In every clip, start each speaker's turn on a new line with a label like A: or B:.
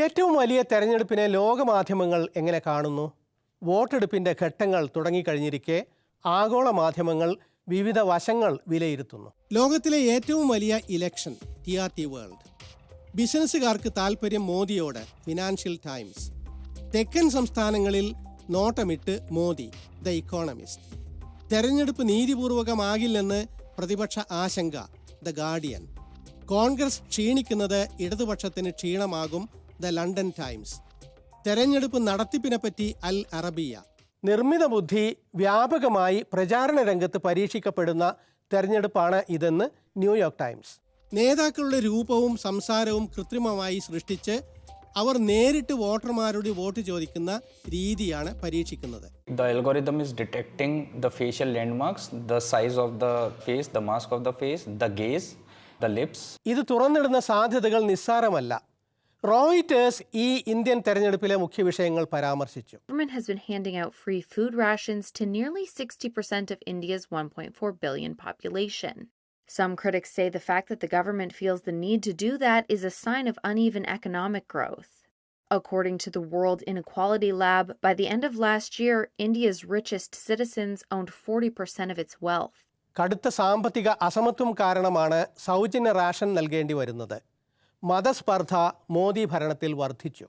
A: ഏറ്റവും വലിയ തെരഞ്ഞെടുപ്പിനെ ലോകമാധ്യമങ്ങൾ എങ്ങനെ കാണുന്നു? വോട്ടെടുപ്പിന്റെ ഘട്ടങ്ങൾ തുടങ്ങിക്കഴിഞ്ഞിരിക്കെ ആഗോള മാധ്യമങ്ങൾ വിവിധ വശങ്ങൾ വിലയിരുത്തുന്നു. ലോകത്തിലെ ഏറ്റവും വലിയ election T R T world. ബിസിനസ്സുകാർക്ക് താൽപ്പര്യം മോദിയോട് ഫിനാൻഷ്യൽ ടൈംസ്. തെക്കൻ സംസ്ഥാനങ്ങളിൽ നോട്ടമിട്ട് മോദി ദ ഇക്കോണമിസ്റ്റ്. തെരഞ്ഞെടുപ്പ് നീതിപൂർവകമാകില്ലെന്ന് പ്രതിപക്ഷ ആശങ്ക ദ ഗാർഡിയൻ. കോൺഗ്രസ് ക്ഷീണിക്കുന്നത് ഇടതുപക്ഷത്തിന് ക്ഷീണമാകും ദ ലണ്ടൻ ടൈംസ്. തെരഞ്ഞെടുപ്പ് നടത്തിപ്പിനെപ്പറ്റി അൽ അറബിയ. നിർമ്മിത ബുദ്ധി വ്യാപകമായി പ്രചാരണ രംഗത്ത് പരീക്ഷിക്കപ്പെടുന്ന തെരഞ്ഞെടുപ്പാണ് ഇതെന്ന് ന്യൂയോർക്ക് ടൈംസ്. നേതാക്കളുടെ രൂപവും സംസാരവും കൃത്രിമമായി സൃഷ്ടിച്ച് അവർ നേരിട്ട് വോട്ടർമാരോട് വോട്ട് ചോദിക്കുന്ന രീതിയാണ് പരീക്ഷിക്കുന്നത്.
B: The algorithm is detecting the facial landmarks, the size of the face, the mask of the face, the gaze, the lips.
A: ഇത് തുറന്നിടുന്ന സാധ്യതകൾ നിസ്സാരമല്ല. റോയിറ്റേഴ്സ് ഈ ഇന്ത്യൻ തെരഞ്ഞെടുപ്പിലെ മുഖ്യ വിഷയങ്ങൾ പരാമർശിച്ചു
C: government has been handing out free food rations to nearly 60% of India's 1.4 billion population. Some critics say the fact that the government feels the need to do that is a sign of uneven economic growth. According to the World Inequality Lab, by the end of last year, India's richest citizens owned 40% of its wealth.
A: കടുത്ത സാമ്പത്തിക അസമത്വം കാരണമാണ് സൗജന്യ ration നൽകേണ്ടി വരുന്നത് മതസ്പർദ്ധ മോദി ഭരണത്തിൽ വർദ്ധിച്ചു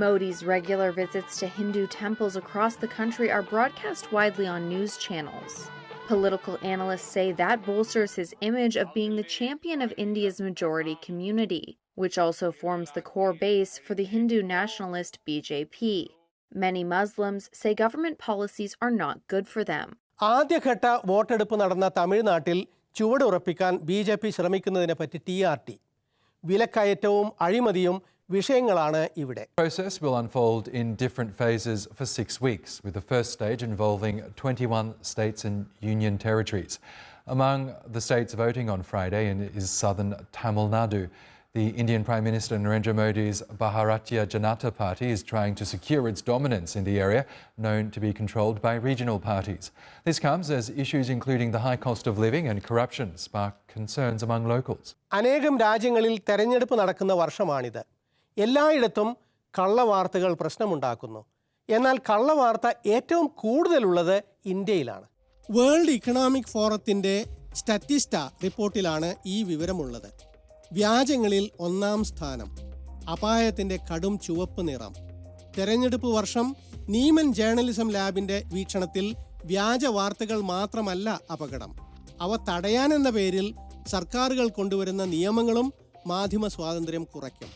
C: Modi's regular visits to Hindu temples across the country are broadcast widely on news channels. Political analysts say that bolsters his image of being the champion of India's majority community, which also forms the core base for the Hindu nationalist BJP. Many Muslims say government policies are not good for them.
A: ആദ്യഘട്ട വോട്ടെടുപ്പ് നടന്ന തമിഴ്നാട്ടിൽ ചുവടുറപ്പിക്കാൻ B J P ശ്രമിക്കുന്നതിനെപ്പറ്റി T R T വിലക്കയറ്റവും അഴിമതിയും വിഷയങ്ങളാണ് ഇവിടെ
D: process will unfold in different phases for six weeks, with the first stage involving 21 states and union territories. Among the states voting on Friday is southern Tamil Nadu. The Indian Prime Minister Narendra Modi's Bharatiya Janata Party is trying to secure its dominance in the area, known to be controlled by regional parties. This comes as issues including the high cost of living and corruption spark concerns among locals.
A: അനേകം രാജ്യങ്ങളിൽ തെരഞ്ഞെടുപ്പ് നടക്കുന്ന വർഷമാണിത് എല്ലായിടത്തും കള്ളവാർത്തകൾ പ്രശ്നമുണ്ടാക്കുന്നു എന്നാൽ കള്ളവാർത്ത ഏറ്റവും കൂടുതലുള്ളത് ഇന്ത്യയിലാണ് world economic ഫോറത്തിന്റെ സ്റ്റാറ്റിസ്റ്റ റിപ്പോർട്ടിലാണ് ഈ വിവരമുള്ളത് വ്യാജങ്ങളിൽ ഒന്നാം സ്ഥാനം അപായത്തിന്റെ കടും ചുവപ്പ് നിറം. തെരഞ്ഞെടുപ്പ് വർഷം നീമൻ ജേർണലിസം ലാബിന്റെ വീക്ഷണത്തിൽ വ്യാജ വാർത്തകൾ മാത്രമല്ല അപകടം. അവ തടയാനെന്ന പേരിൽ സർക്കാരുകൾ കൊണ്ടുവരുന്ന നിയമങ്ങളും മാധ്യമ സ്വാതന്ത്ര്യം കുറയ്ക്കും.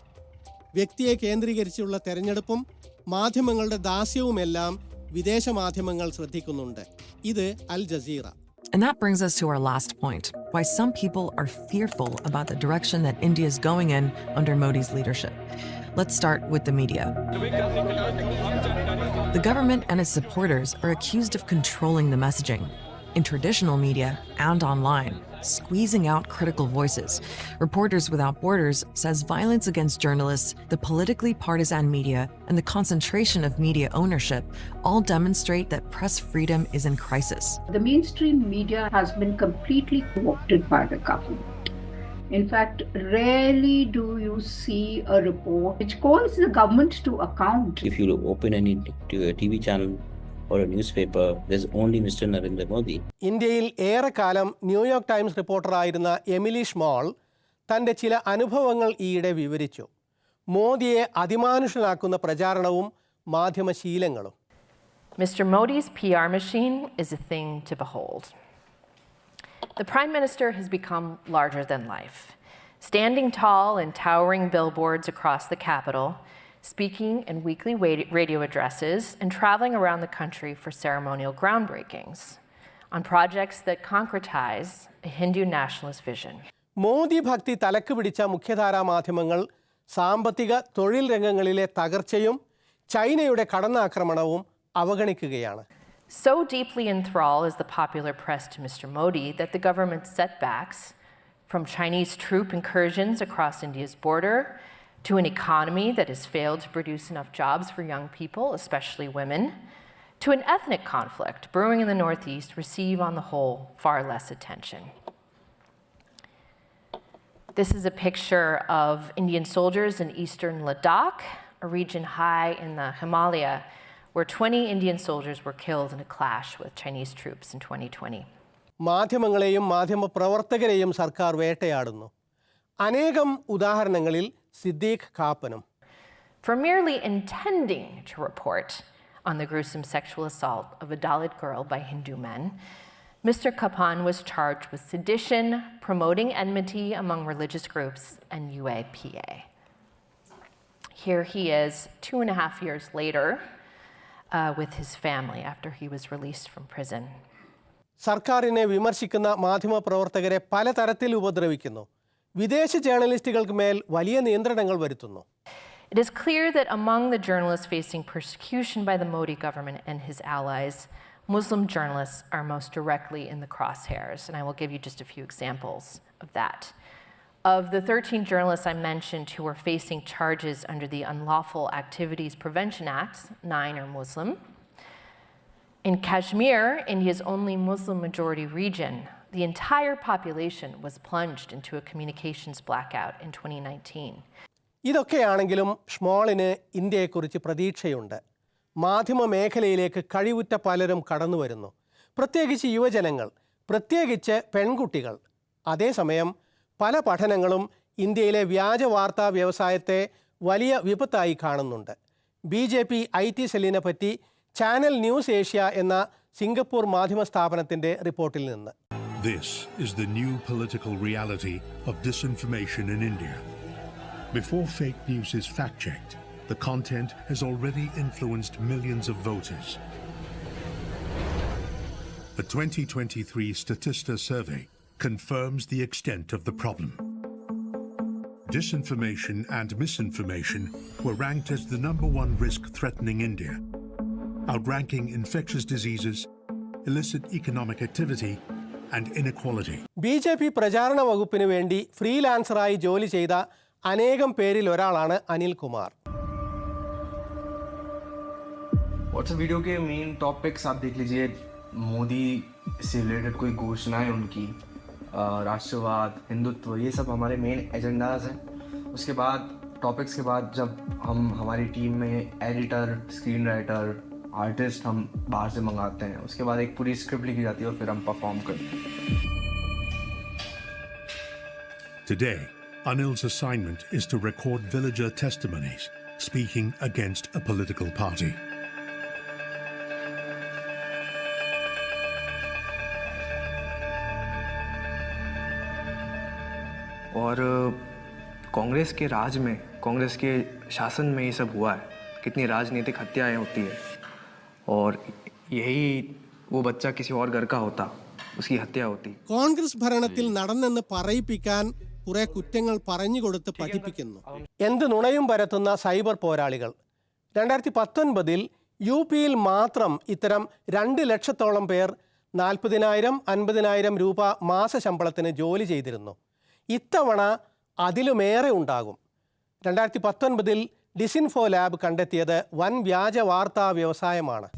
A: വ്യക്തിയെ കേന്ദ്രീകരിച്ചുള്ള തെരഞ്ഞെടുപ്പും മാധ്യമങ്ങളുടെ ദാസ്യവുമെല്ലാം വിദേശ മാധ്യമങ്ങൾ ശ്രദ്ധിക്കുന്നുണ്ട്. ഇത് Al Jazeera.
E: And that brings us to our last point why some people are fearful about the direction that India is going in under Modi's leadership. Let's start with the media. The government and its supporters are accused of controlling the messaging in traditional media and online, squeezing out critical voices. Reporters Without Borders says violence against journalists, the politically partisan media, and the concentration of media ownership all demonstrate that press freedom is in crisis.
F: The mainstream media has been completely co-opted by the government. In fact, rarely do you see a report which calls the government to account.
G: If you open any t- a TV channel
A: ഇന്ത്യയിൽ ഏറെക്കാലം New York Times റിപ്പോർട്ടറായിരുന്ന Emily Schmall തന്റെ ചില അനുഭവങ്ങൾ ഈയിടെ വിവരിച്ചു. മോദിയെ അതിമാനുഷനാക്കുന്ന പ്രചാരണവും മാധ്യമശീലങ്ങളും.
H: Mister Modi's P R machine is a thing to behold the prime minister has become larger than life standing tall and towering billboards across the speaking in weekly wa- radio addresses, and traveling around the country for ceremonial groundbreakings on projects that concretize a Hindu nationalist vision.
A: Modi ഭക്തി തലക്ക് പിടിച്ച മുഖ്യധാരാ മാധ്യമങ്ങൾ സാമ്പത്തിക തൊഴിൽ രംഗങ്ങളിലെ തകർച്ചയും ചൈനയുടെ കടന്നാക്രമണവും അവഗണിക്കുകയാണ്
H: So deeply enthralled is the popular press to Mr. Modi that the government's setbacks, from Chinese troop incursions across India's border to an economy that has failed to produce enough jobs for young people, especially women, to an ethnic conflict brewing in the Northeast, receive on the whole far less attention. This is a picture of Indian soldiers in eastern Ladakh, a region high in the Himalaya, where 20 Indian soldiers were killed in a clash with Chinese troops in 2020.
A: മാധ്യമങ്ങളെയും മാധ്യമ പ്രവർത്തകരെയും സർക്കാർ വേട്ടയാടുന്നു അനേകം ഉദാഹരണങ്ങളിൽ Siddique ഖാപ്പനും
H: For merely intending to report on the gruesome sexual assault of a Dalit girl by Hindu men, Mr. Kapan was charged with sedition, promoting enmity among religious groups, and UAPA. Here he is, two and a half years later, uh, with his family after he was released from prison.
A: സർക്കാരിനെ വിമർശിക്കുന്ന മാധ്യമപ്രവർത്തകരെ പലതരത്തിൽ ഉപദ്രവിക്കുന്നു വിദേശ ജേർണലിസ്റ്റുകൾക്ക് മേൽ വലിയ നിയന്ത്രണങ്ങൾ വരുത്തുന്നു
H: It is clear that among the journalists facing persecution by the Modi government and his allies, Muslim journalists are most directly in the crosshairs. And I will give you just a few examples of that. Of the 13 journalists I mentioned who are facing charges under the Unlawful Activities Prevention Act, nine are Muslim. In Kashmir, India's only Muslim majority region, the entire population was plunged into a communications blackout in 2019.
A: ഇതൊക്കെയാണെങ്കിലും ഷ്മോളിന് ഇന്ത്യയെക്കുറിച്ച് പ്രതീക്ഷയുണ്ട്. മാധ്യമ മേഖലയിലേക്ക് കഴിവുറ്റ പലരും കടന്നു വരുന്നു. പ്രത്യേകിച്ച് യുവജനങ്ങൾ പ്രത്യേകിച്ച് പെൺകുട്ടികൾ. അതേസമയം പല പഠനങ്ങളും ഇന്ത്യയിലെ വ്യാജ വാർത്താ വ്യവസായത്തെ വലിയ വിപത്തായി കാണുന്നുണ്ട്. B J P I T സെല്ലിനെ പറ്റി ചാനൽ ന്യൂസ് ഏഷ്യ എന്ന സിംഗപ്പൂർ മാധ്യമ സ്ഥാപനത്തിന്റെ റിപ്പോർട്ടിൽ നിന്ന്.
I: This is the new political reality of disinformation in India. Before fake news is fact checked, the content has already influenced millions of voters. A 2023 Statista survey confirms the extent of the problem. Disinformation and misinformation were ranked as the number one risk threatening India, outranking infectious diseases, illicit economic activity, and inequality.
A: B J P പ്രചാരണ വകുപ്പിന് വേണ്ടി ഫ്രീലാൻസറായി ജോലി ചെയ്ത അനേകം പേരിൽ ഒരാളാണ് Anil Kumar
J: WhatsApp video के मेन टॉपिक्स आप देख लीजिए मोदी से रिलेटेड कोई घोषणाएं उनकी अ, राष्ट्रवाद हिंदुत्व ये सब हमारे मेन एजेंडाज हैं उसके बाद टॉपिक्स के बाद जब हम हमारी टीम में एडिटर स्क्रीन राइटर आर्टिस्ट हम बाहर से मंगाते हैं। उसके बाद एक पूरी स्क्रिप्ट लिखी जाती है और फिर हम परफॉर्म करते हैं।
I: Today, Anil's assignment is to record villager testimonies speaking against a political party.
J: और कांग्रेस के राज में कांग्रेस के शासन में ये सब हुआ है। कितनी राजनीतिक हत्याएँ होती है। और यही वो बच्चा किसी और घर का होता उसकी हत्या होती
A: കോൺഗ്രസ് ഭരണത്തിൽ നടന്നെന്ന് പറയിപ്പിക്കാൻ കുറെ കുറ്റങ്ങൾ പറഞ്ഞുകൊടുത്ത് പഠിപ്പിക്കുന്നു എന്ത് നുണയും പരത്തുന്ന സൈബർ പോരാളികൾ രണ്ടായിരത്തി പത്തൊൻപതിൽ യു പിയിൽ മാത്രം ഇത്തരം രണ്ട് ലക്ഷത്തോളം പേർ നാൽപ്പതിനായിരം അൻപതിനായിരം രൂപ മാസശമ്പളത്തിന് ജോലി ചെയ്തിരുന്നു ഇത്തവണ അതിലുമേറെ ഉണ്ടാകും രണ്ടായിരത്തി പത്തൊൻപതിൽ ഡിസിൻഫോ ലാബ് കണ്ടെത്തിയത് വൻ വ്യാജ വാർത്താ വ്യവസായമാണ്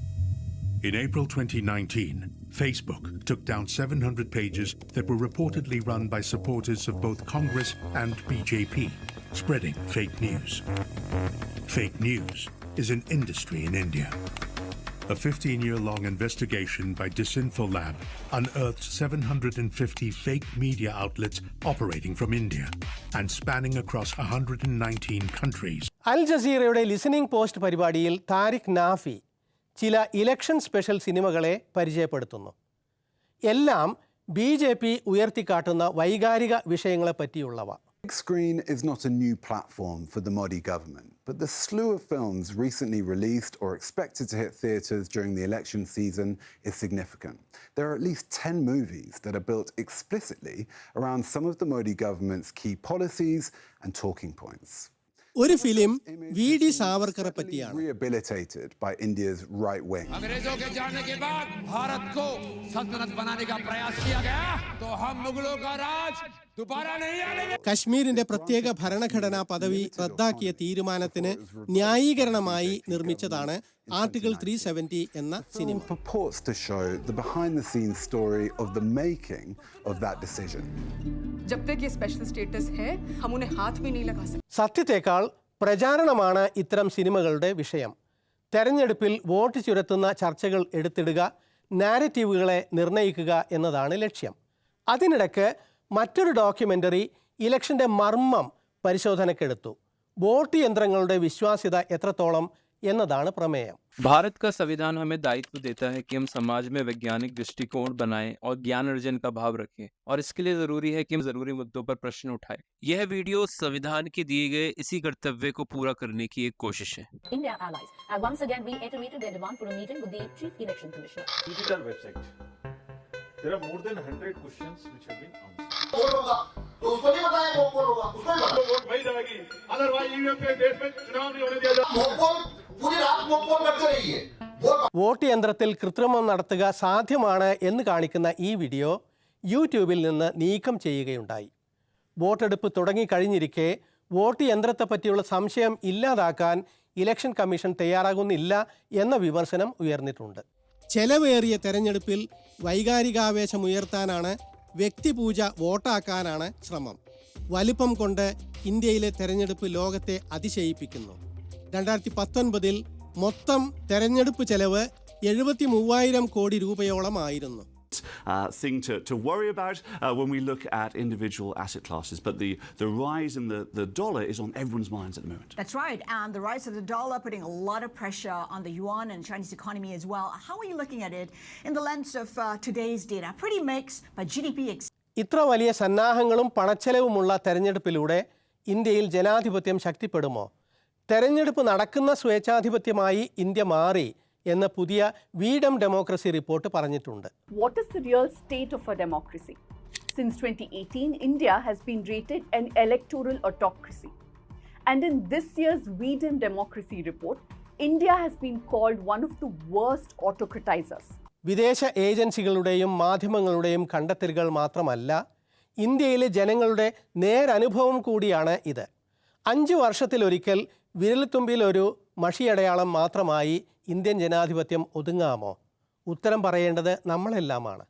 I: In April 2019, Facebook took down 700 pages that were reportedly run by supporters of both Congress and BJP, spreading fake news. Fake news is an industry in India. A 15 year long investigation by Disinfolab unearthed 750 fake media outlets operating from India and spanning across 119 countries.
A: അൽ ജസീറയുടെ listening post പരിപാടിയിൽ Tariq Nafi ചില election special സിനിമകളെ പരിചയപ്പെടുത്തുന്നു എല്ലാം B J P ഉയർത്തിക്കാട്ടുന്ന വൈകാരിക വിഷയങ്ങളെ പറ്റിയുള്ളവ
K: Big screen is not a new platform for the Modi government, but the slew of films recently released or expected to hit theatres during the election season is significant. There are at least 10 movies that are built explicitly around some of the Modi government's key policies and talking points.
A: ഒരു film V D സാവർക്കറെ പറ്റിയാണ്. കശ്മീരിന്റെ പ്രത്യേക ഭരണഘടനാ പദവി റദ്ദാക്കിയ തീരുമാനത്തിന് ന്യായീകരണമായി നിർമ്മിച്ചതാണ് ആർട്ടിക്കിൾ ത്രീ സെവൻറ്റി എന്ന cinema
K: Film purports to show the behind the scenes story of the making of that decision.
L: जब तक ये स्पेशल स्टेटस है हम उन्हें हाथ भी नहीं लगा सकते
A: സത്യത്തേക്കാൾ പ്രചാരണമാണ് ഇത്തരം സിനിമകളുടെ വിഷയം തെരഞ്ഞെടുപ്പിൽ വോട്ട് ചുരത്തുന്ന ചർച്ചകൾ എടുത്തിടുക നാരറ്റീവുകളെ നിർണ്ണയിക്കുക എന്നതാണ് ലക്ഷ്യം അതിനിടയ്ക്ക് മറ്റൊരു ഡോക്യുമെൻ്ററി ഇലക്ഷൻ്റെ മർമ്മം പരിശോധനയ്ക്കെടുത്തു വോട്ട് യന്ത്രങ്ങളുടെ വിശ്വാസ്യത എത്രത്തോളം എന്നതാണ് പ്രമേയം
M: भारत का संविधान हमें दायित्व देता है कि हम समाज में वैज्ञानिक दृष्टिकोण बनाएं और ज्ञान अर्जन का भाव रखें और इसके लिए जरूरी है कि हम जरूरी मुद्दों पर प्रश्न उठाएं यह वीडियो संविधान के दिए गए इसी कर्तव्य को पूरा करने की एक कोशिश है
N: India allies have once again reiterated their demand for a meeting with the Chief Election Commissioner.
O: digital website. There
A: vote യന്ത്രത്തിൽ കൃത്രിമം നടത്തുക സാധ്യമാണ് എന്ന് കാണിക്കുന്ന ഈ വീഡിയോ യൂട്യൂബിൽ നിന്ന് നീക്കം ചെയ്യുകയുണ്ടായി. വോട്ടെടുപ്പ് തുടങ്ങിക്കഴിഞ്ഞിരിക്കെ വോട്ട് യന്ത്രത്തെപ്പറ്റിയുള്ള സംശയം ഇല്ലാതാക്കാൻ ഇലക്ഷൻ കമ്മീഷൻ തയ്യാറാകുന്നില്ല എന്ന വിമർശനം ഉയർന്നിട്ടുണ്ട്. ചെലവേറിയ തെരഞ്ഞെടുപ്പിൽ വൈകാരികാവേശം ഉയർത്താനാണ് വ്യക്തിപൂജ വോട്ടാക്കാനാണ് ശ്രമം. വലിപ്പം കൊണ്ട് ഇന്ത്യയിലെ തെരഞ്ഞെടുപ്പ് ലോകത്തെ അതിശയിപ്പിക്കുന്നു. രണ്ടായിരത്തി പത്തൊൻപതിൽ മൊത്തം തെരഞ്ഞെടുപ്പ് ചെലവ് എഴുപത്തി മൂവായിരം കോടി രൂപയോളമായിരുന്നു
P: uh, thing to, to worry about uh, when we look at individual asset classes. But the, the rise in the, the dollar is on everyone's minds at the moment.
Q: That's right. And the rise of the dollar putting a lot of pressure on the yuan and Chinese economy as well. How are you looking at it in the lens of uh, today's data? Pretty mixed, but GDP ex-
A: ഇത്ര വലിയ സന്നാഹങ്ങളും പണച്ചെലവുമുള്ള തെരഞ്ഞെടുപ്പിലൂടെ ഇന്ത്യയിൽ ജനാധിപത്യം ശക്തിപ്പെടുമോ തെരഞ്ഞെടുപ്പ് നടക്കുന്ന സ്വേച്ഛാധിപത്യമായി India മാറി എന്ന പുതിയ വീഡം democracy report പറഞ്ഞിട്ടുണ്ട്.
R: What is the real state of a democracy since twenty eighteen India has been rated an electoral autocracy and in this years V Dem democracy report India has been called one of the worst autocratizers
A: വിദേശ ഏജൻസികളുടെയും മാധ്യമങ്ങളുടെയും കണ്ടെത്തലുകൾ മാത്രമല്ല ഇന്ത്യയിലെ ജനങ്ങളുടെ നേരനുഭവം കൂടിയാണ് ഇത്. അഞ്ച് വർഷത്തിലൊരിക്കൽ വിരൽത്തുമ്പിൽ ഒരു മഷിയടയാളം മാത്രമായി ഇന്ത്യൻ ജനാധിപത്യം ഒതുങ്ങാമോ? ഉത്തരം പറയേണ്ടത് നമ്മളെല്ലാമാണ്.